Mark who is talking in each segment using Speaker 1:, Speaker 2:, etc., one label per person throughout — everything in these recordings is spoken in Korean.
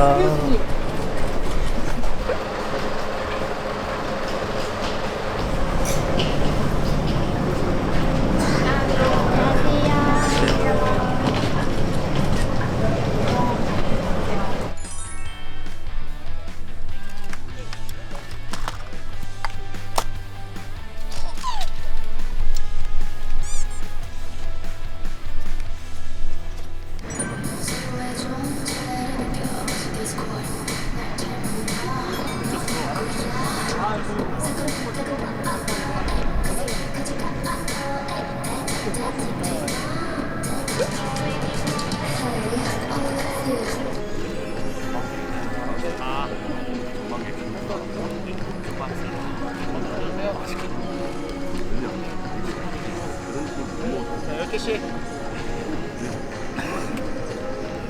Speaker 1: 안녕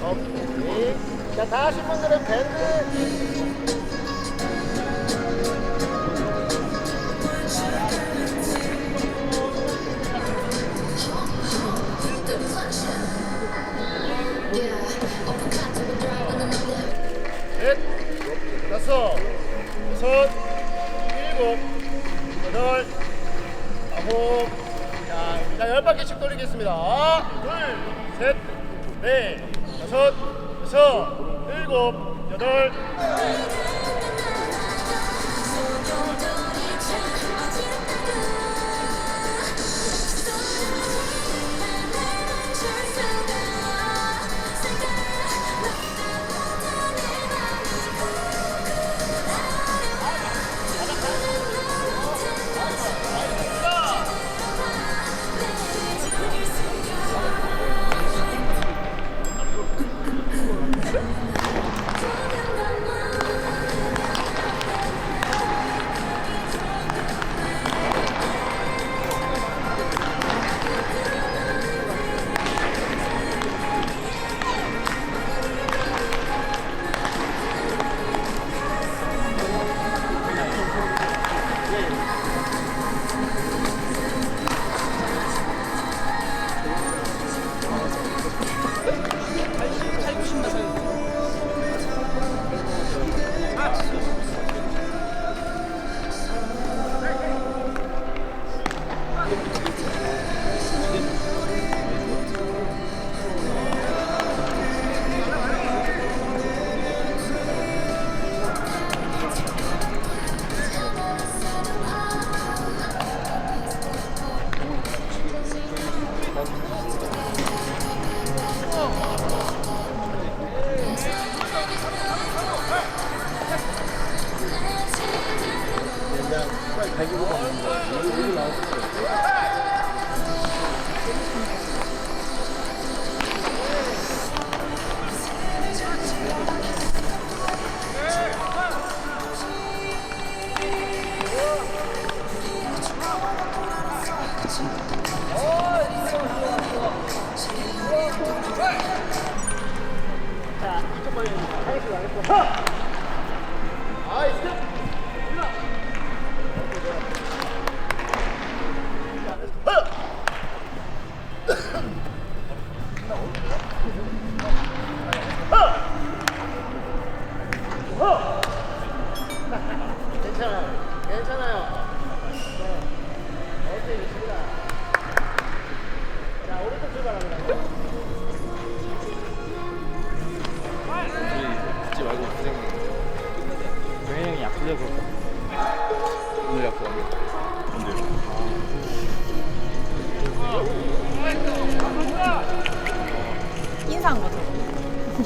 Speaker 1: 오케이. 자, 다 하신 분들은 밴드. 여섯, 일곱, 여덟, 아홉, 자, 자, 열 바퀴씩 돌리겠습니다. 둘, 셋, 넷, 다섯, 여섯, 일곱, 여덟.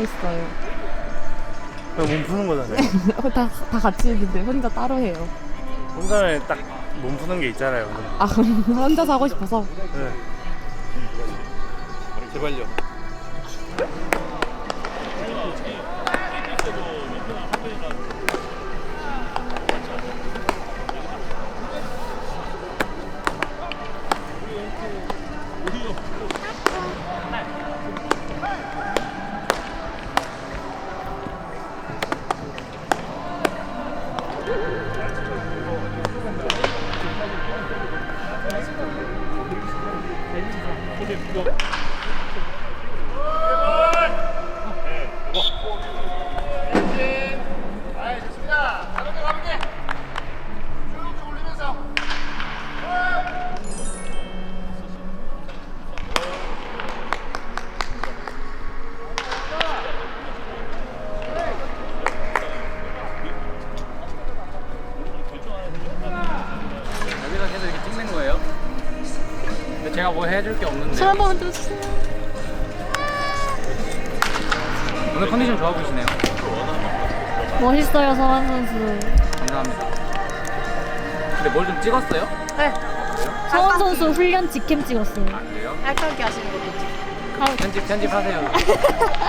Speaker 2: 있어요.
Speaker 1: 몸 푸는 거잖아요.
Speaker 2: 다, 다 같이 있는데 혼자 따로 해요.
Speaker 1: 혼자는 딱 몸 푸는 게 있잖아요.
Speaker 2: 아 혼자서 하고 싶어서
Speaker 1: 네.
Speaker 3: 제발요
Speaker 4: 제가 뭐 해줄 게 없는데
Speaker 5: 손한 번만 들어주세요.
Speaker 4: 오늘 컨디션 좋아 보이시네요
Speaker 5: 멋있어요, 서한 선수.
Speaker 4: 감사합니다 근데 뭘 좀 찍었어요?
Speaker 5: 네. 서한 선수 훈련 직캠 찍었어요.
Speaker 4: 아 그래요?
Speaker 6: 알까기 하시는 것도
Speaker 5: 아,
Speaker 4: 편집 편집하세요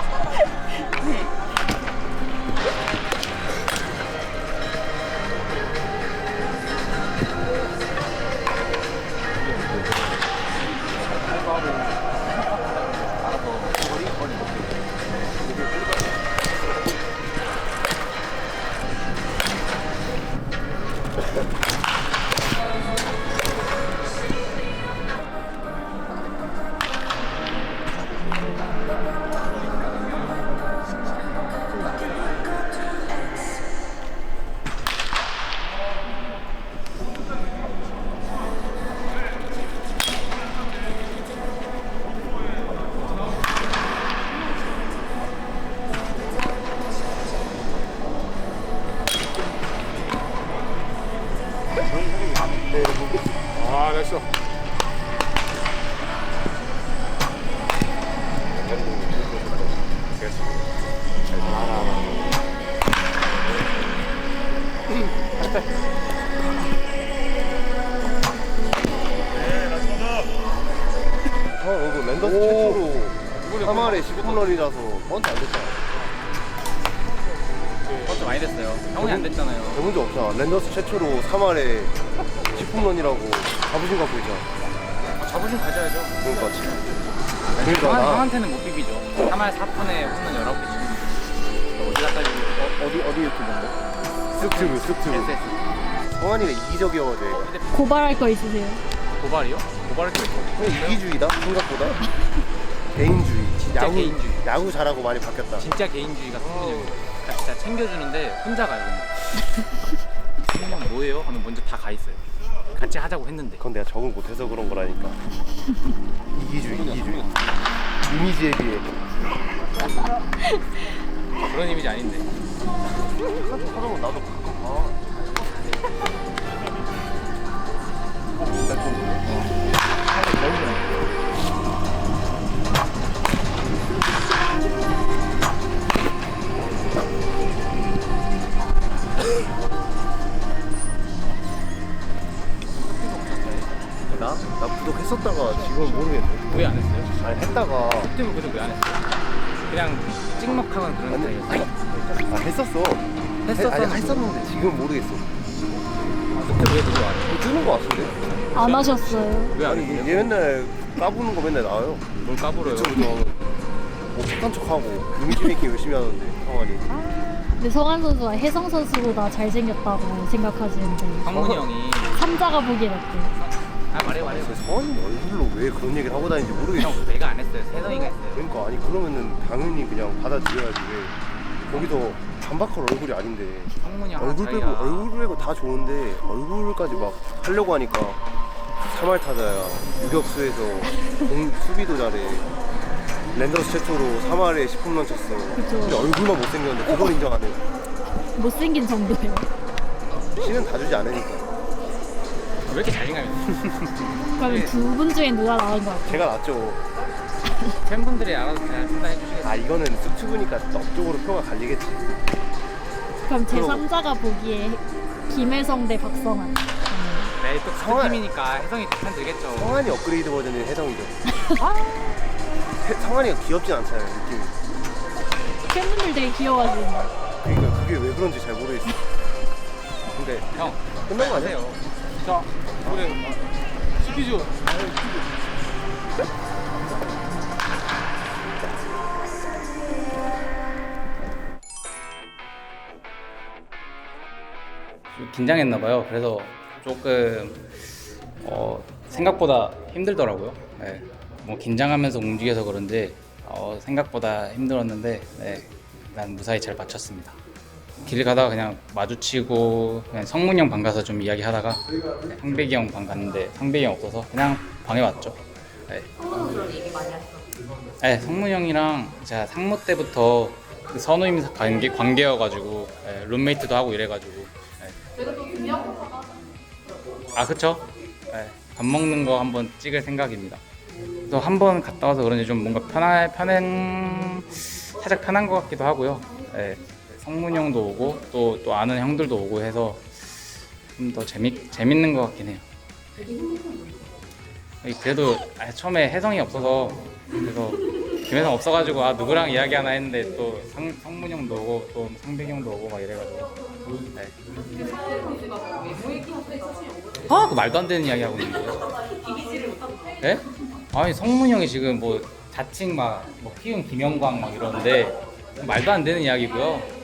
Speaker 7: 형 이거 랜더스 최초로. 3할에 10홈런이라서. 번트 안 됐잖아.
Speaker 4: 그것도 많이 됐어요. 형이 안 됐잖아요.
Speaker 7: 별 문제 없잖아. 랜더스 최초로 3할에 10홈런이라고 자부심 갖고 있잖아
Speaker 4: 자부심 가져야죠.
Speaker 7: 그러니까 지금 그러니까
Speaker 4: 형한,
Speaker 7: 나
Speaker 4: 형한테는 못 비비죠. 3할 4푼에 홈런 19개 치고 어디 어,
Speaker 7: 어디 어디 유튜브인데? 쓱튜브 쓱튜브.
Speaker 4: SS
Speaker 7: 성환이가 이기적이어가지고 얘가.
Speaker 4: 근데
Speaker 5: 고발할 거 있으세요?
Speaker 4: 고발이요? 고발할 게 있어
Speaker 7: 그냥 이기주의다? 생각보다? 개인주의.
Speaker 4: 진짜
Speaker 7: 야구,
Speaker 4: 개인주의.
Speaker 7: 야구 잘하고 많이 바뀌었다.
Speaker 4: 진짜 개인주의가 성민형이에요. 그러니까 진짜 챙겨주는데 혼자 가요 근데. 성민형 뭐예요? 하면 먼저 다 가 있어요. 같이 하자고 했는데.
Speaker 7: 그건 내가 적응 못해서 그런 거라니까 이기주의 이기주의 이미지에 비해.
Speaker 4: 그런 이미지 아닌데.
Speaker 7: 하다보면 나도 가끔 봐 했었다가 지금은 모르겠네
Speaker 4: 왜 안 했어요?
Speaker 7: 아니 했다가
Speaker 4: 그때는 그래도 왜 안 했어요? 그냥 찍먹하거나 그런 스타일이었어요
Speaker 7: 아 했었어
Speaker 4: 했었어?
Speaker 7: 아니 했었는데 지금 모르겠어
Speaker 4: 그때 왜 그거 안 해요?
Speaker 7: 뭐 뜨는 거 같은데
Speaker 5: 안 하셨어요.
Speaker 4: 왜 안
Speaker 7: 아니
Speaker 4: 했어요?
Speaker 7: 얘 맨날 까부는 거 맨날 나와요
Speaker 4: 뭘 까불어요?
Speaker 7: 유튜브 좋아하고 뭐 착한 척하고 이미지 메이킹 열심히 하는데 성환이
Speaker 5: 근데 성한 선수가 혜성 선수보다 잘생겼다고 생각하시는데
Speaker 4: 황문이 형이
Speaker 5: 삼자가 보기엔 어때요?
Speaker 4: 아 말해 말해
Speaker 7: 저 성환이 얼굴로 왜 그런 얘기를 하고 다니는지 모르겠어.
Speaker 4: 형 내가 안 했어요. 세성이가 했어요
Speaker 7: 그러니까 아니 그러면은 당연히 그냥 받아들여야지. 왜 거기서 반박할 얼굴이 아닌데.
Speaker 4: 황문이 형
Speaker 7: 얼굴 빼고 얼굴 빼고 다 좋은데 얼굴까지 막 하려고 하니까 3할 타자야. 유격수에서 공, 수비도 잘해. 랜더스 최초로 3할에 10홈런 쳤어. 근데 얼굴만 못생겼는데 그걸 인정 안 해.
Speaker 5: 못생긴 정도예요.
Speaker 7: 씨는 다 주지 않으니까
Speaker 4: 왜 이렇게 자신감이 있어?
Speaker 5: 그러면 두 분 중에 누가 나은 것 같아요?
Speaker 7: 제가 낫죠.
Speaker 4: 팬분들이 알아서 잘 판단해 주시겠어요?
Speaker 7: 아 이거는 쑥튜브니까 업적으로 표가 갈리겠지.
Speaker 5: 그럼 제
Speaker 7: 그럼-
Speaker 5: 3자가 보기에 김혜성 대 박성환.
Speaker 4: 네, 또
Speaker 7: 성환.
Speaker 4: 같은 팀이니까 혜성이 편 들겠죠.
Speaker 7: 성환이 업그레이드 버전인 혜성이죠. 해- 성환이가 귀엽진 않잖아요 느낌이.
Speaker 5: 팬분들 되게 귀여워하시는
Speaker 7: 그러니까 그게 왜 그런지 잘 모르겠어. 근데
Speaker 4: 형
Speaker 7: 끝난 거 아니야?
Speaker 4: 하세요 자 그래 시키죠 좀 긴장했나 봐요. 그래서 조금 어, 생각보다 힘들더라고요. 네. 뭐 긴장하면서 움직여서 그런지 어, 생각보다 힘들었는데 네, 난 무사히 잘 마쳤습니다. 길 가다가 그냥 마주치고 그냥 성문형 방 가서 좀 이야기 하다가 네, 상백이 형 방 갔는데 상백이 형 없어서 그냥 방에 왔죠. 네. 네, 성문 형이랑 제가 상무 때부터 그 선우임 관계 관계여가지고 네, 룸메이트도 하고 이래가지고. 네. 아 그쵸? 네, 밥 먹는 거 한번 찍을 생각입니다. 그래서 한번 갔다 와서 그런지 좀 뭔가 편한 편한 살짝 편한 것 같기도 하고요. 네, 성문 형도 오고 또 또 아는 형들도 오고 해서 좀 더 재밌 재밌는 것 같긴 해요. 네. 그래도 아, 처음에 혜성이 없어서 그래서 김혜성 없어가지고 아 누구랑 이야기 하나 했는데 또 성, 성문 형도 오고 또 상백이 형도 오고 막 이래가지고 네. 아, 그 말도 안 되는 이야기 하고 있는 거예요. 예? 아니 성문 형이 지금 뭐 자칭 막뭐 키운 김영광 막 이러는데 말도 안 되는 이야기고요.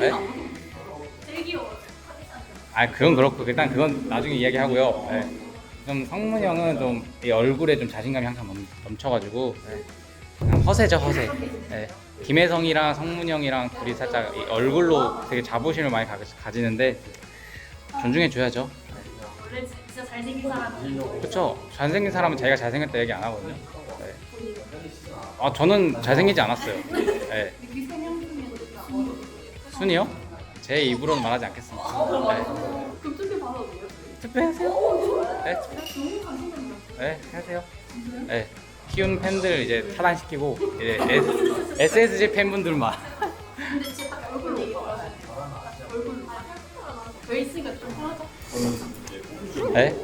Speaker 4: 예? 아 그건 그렇고 일단 그건 나중에 이야기하고요. 예. 좀 성문 형은 좀 이 얼굴에 좀 자신감이 항상 넘, 넘쳐가지고 예. 그냥 허세죠 허세. 예. 김혜성이랑 성문 형이랑 둘이 살짝 이 얼굴로 되게 자부심을 많이 가, 가지는데 존중해 줘야죠.
Speaker 5: 원래 진짜 잘생긴 사람이
Speaker 4: 그렇죠. 잘생긴 사람은 자기가 잘생겼다 얘기 안 하거든요. 네. 아 저는 잘생기지 않았어요. 네. 순이요? 제 입으로는 말하지 않겠습니다. 네. 그럼 투표 받아도 돼요? 투표하세요. 네, 투표. 네, 하세요. 네. 키운 팬들 이제 차단시키고 이제 S, SSG 팬분들만. 네?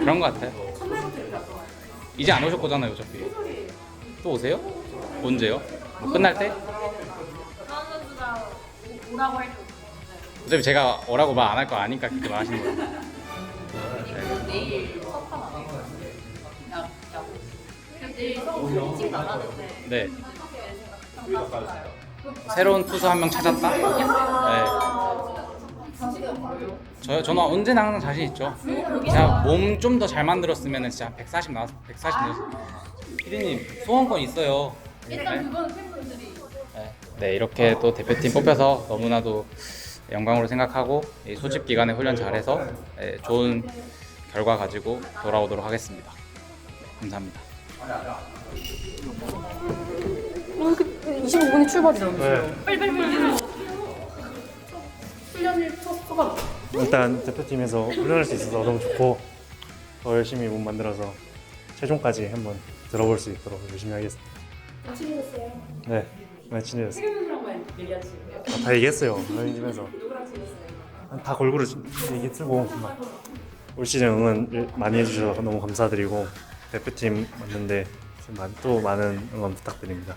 Speaker 4: 그런 것 같아요. 이제 안 오실 거잖아요, 어차피. 또 오세요? 언제요? 뭐 끝날 때?
Speaker 5: 오라고 할 때.
Speaker 4: 어차피 제가 오라고 말 안 할 거 아니까 그렇게 말하시는 거예요. 네. 새로운 투수 한 명 찾았다? 네. 저요? 저는 언제나 항상 자신 있죠. 제가 몸 좀 더 잘 만들었으면 진짜 140 나왔, 140 나왔. 피디님 소원권 있어요. 일단 그거는 팬분들이. 네. 네, 이렇게 또 대표팀 뽑혀서 너무나도 영광으로 생각하고 이 소집 기간에 훈련 잘해서 네, 좋은 결과 가지고 돌아오도록 하겠습니다. 감사합니다.
Speaker 5: 25분에 출발이잖아.
Speaker 6: 일단 대표팀에서 훈련할 수 있어서 너무 좋고 더 열심히 몸 만들어서 최종까지 한번 들어볼 수 있도록 열심히 하겠습니다. 친해졌어요? 네, 친해졌어요. 아, 다 얘기했어요. 러닝팀에서. 다 골고루 얘기 틀고 막 올 시즌 응원 많이 해주셔서 너무 감사드리고 대표팀 왔는데 또 많은 응원 부탁드립니다.